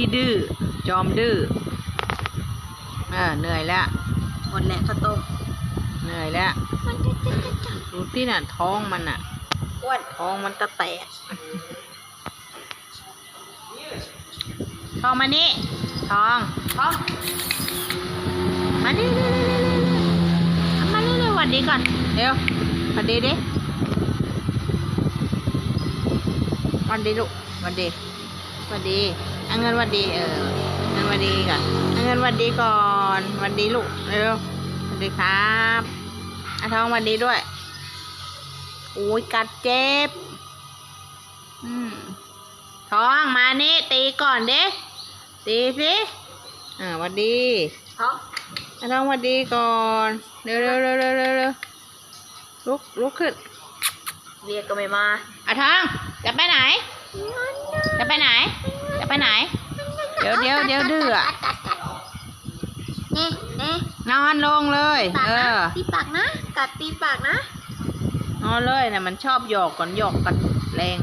ที่ดื้อจอมดื้อเออเหนื่อยแล้วหมดแหละข้าวต้มเหนื่อยแล้วมันจะจะจะจะดูที่น่ะท้องมันอะอ้วนท้องมันจะแตกทองมานี่ทองท้องมานี่เร็วเร็วเร็วเร็วเร็วเอามานี่เร็วหวัดดีก่อนเร็วหวัดดีดิหวันดีลูกหวันดีห วันดีเอาเงินหวันดีเออเงินหวันดีก่อนเอาเงินหวันดีก่อนหวันดีลูกเร็วหวันดีครับอาทองหวันดีด้วยโอ้ยกัดเจ็บอืมท้องมานี่ตีก่อนเด้ตีสิอ่าหวันดีท้องอาท้องหวันดีก่อนเร็วเร็วเร็วเร็วเร็วเร็วลุกลุกขึ้นเรียกก็ไม่มาอาท้องจะไปไหนจะไปไหนจะ ไปไหน เดี๋ยวเดี๋ยวเดี๋ยวดื้ออะนี่นี่นอนลงเลย ปากเอนะอ ตีปากนะ กัดตีปากนะ นอนเลยนะมันชอบหยอกก่อนหยอกกันแรง